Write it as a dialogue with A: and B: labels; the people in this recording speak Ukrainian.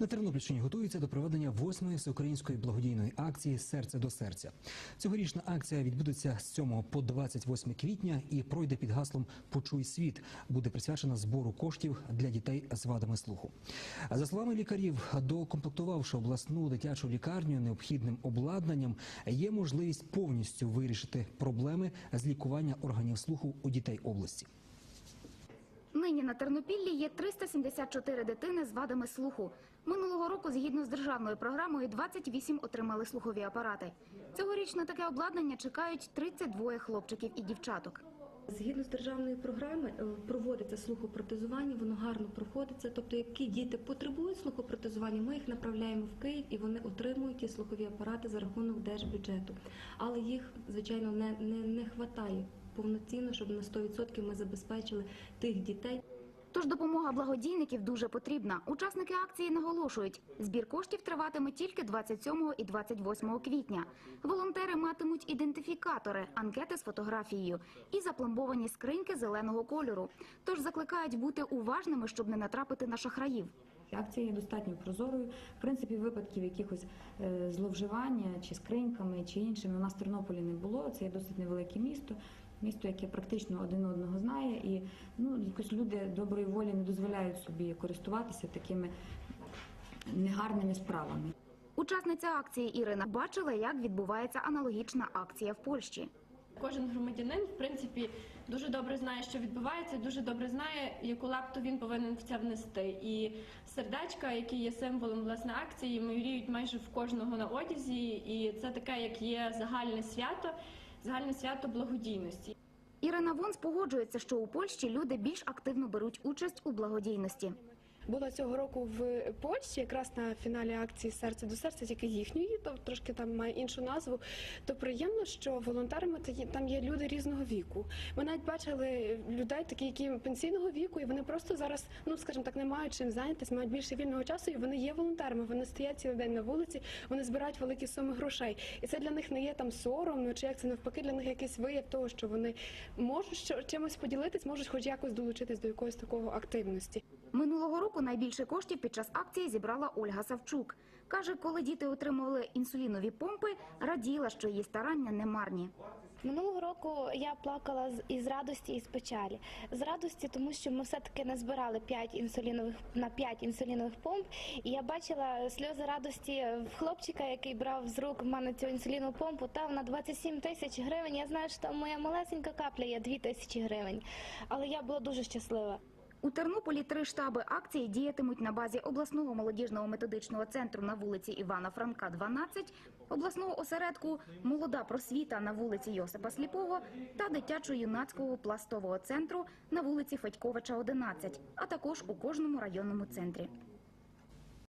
A: На Тернопільщині готуються до проведення восьмої всеукраїнської благодійної акції Серце до серця. Цьогорічна акція відбудеться з 7 по 28 квітня і пройде під гаслом Почуй світ. Буде присвячена збору коштів для дітей з вадами слуху. За словами лікарів, докомплектувавши обласну дитячу лікарню необхідним обладнанням, є можливість повністю вирішити проблеми з лікування органів слуху у дітей області.
B: Нині на Тернопіллі є 374 дитини з вадами слуху. Минулого року, згідно з державною програмою, 28 отримали слухові апарати. Цьогоріч на таке обладнання чекають 32 хлопчиків і дівчаток.
C: Згідно з державної програми е, проводиться слухопротезування, воно гарно проходиться. Тобто, які діти потребують слухопротезування, ми їх направляємо в Київ і вони отримують ті слухові апарати за рахунок держбюджету. Але їх, звичайно, не, не, не хватає повноцінно, щоб на 100% ми забезпечили тих дітей.
B: Тож допомога благодійників дуже потрібна. Учасники акції наголошують, збір коштів триватиме тільки 27 і 28 квітня. Волонтери матимуть ідентифікатори, анкети з фотографією і запломбовані скриньки зеленого кольору. Тож закликають бути уважними, щоб не натрапити на шахраїв.
D: Акція є достатньо прозорою. В принципі, випадків якихось е, зловживання чи скриньками, чи іншими у нас в Тернополі не було. Це є досить невелике місто, місто, яке практично один одного знає, і ну якось люди доброї волі не дозволяють собі користуватися такими негарними справами.
B: Учасниця акції Ірина бачила, як відбувається аналогічна акція в Польщі.
E: Кожен громадянин, в принципі, дуже добре знає, що відбувається, дуже добре знає, яку лепту він повинен в це внести. І сердечка, які є символом власне акції, мріють майже в кожного на одязі, і це таке, як є загальне свято, загальне свято благодійності.
B: Ірина Вонс погоджується, що у Польщі люди більш активно беруть участь у благодійності.
F: Була цього року в Польщі, якраз на фіналі акції Серце до серця, тільки їхньої, то трошки там має іншу назву. То приємно, що волонтерами та там є люди різного віку. Ми навіть бачили людей, такі, які пенсійного віку, і вони просто зараз, ну скажімо так, не мають чим зайнятися, мають більше вільного часу, і вони є волонтерами. Вони стоять цілий день на вулиці, вони збирають великі суми грошей. І це для них не є там соромно, чи як це навпаки для них якийсь вияв того, що вони можуть чимось поділитись, можуть хоч якось долучитись до якоїсь такого активності.
B: Минулого року найбільше коштів під час акції зібрала Ольга Савчук. Каже, коли діти отримували інсулінові помпи, раділа, що її старання не марні.
G: Минулого року я плакала із радості і з печалі. З радості, тому що ми все-таки назбирали 5 інсулінових на 5 інсулінових помп, і я бачила сльози радості в хлопчика, який брав з рук в мене цю інсулінову помпу. Там на 27 тисяч гривень. Я знаю, що там моя малесенька капля є 2 тисячі гривень. Але я була дуже щаслива.
B: У Тернополі три штаби акції діятимуть на базі обласного молодіжного методичного центру на вулиці Івана Франка, 12, обласного осередку Молода просвіта на вулиці Йосипа Сліпого та дитячо-юнацького пластового центру на вулиці Федьковича, 11, а також у кожному районному центрі.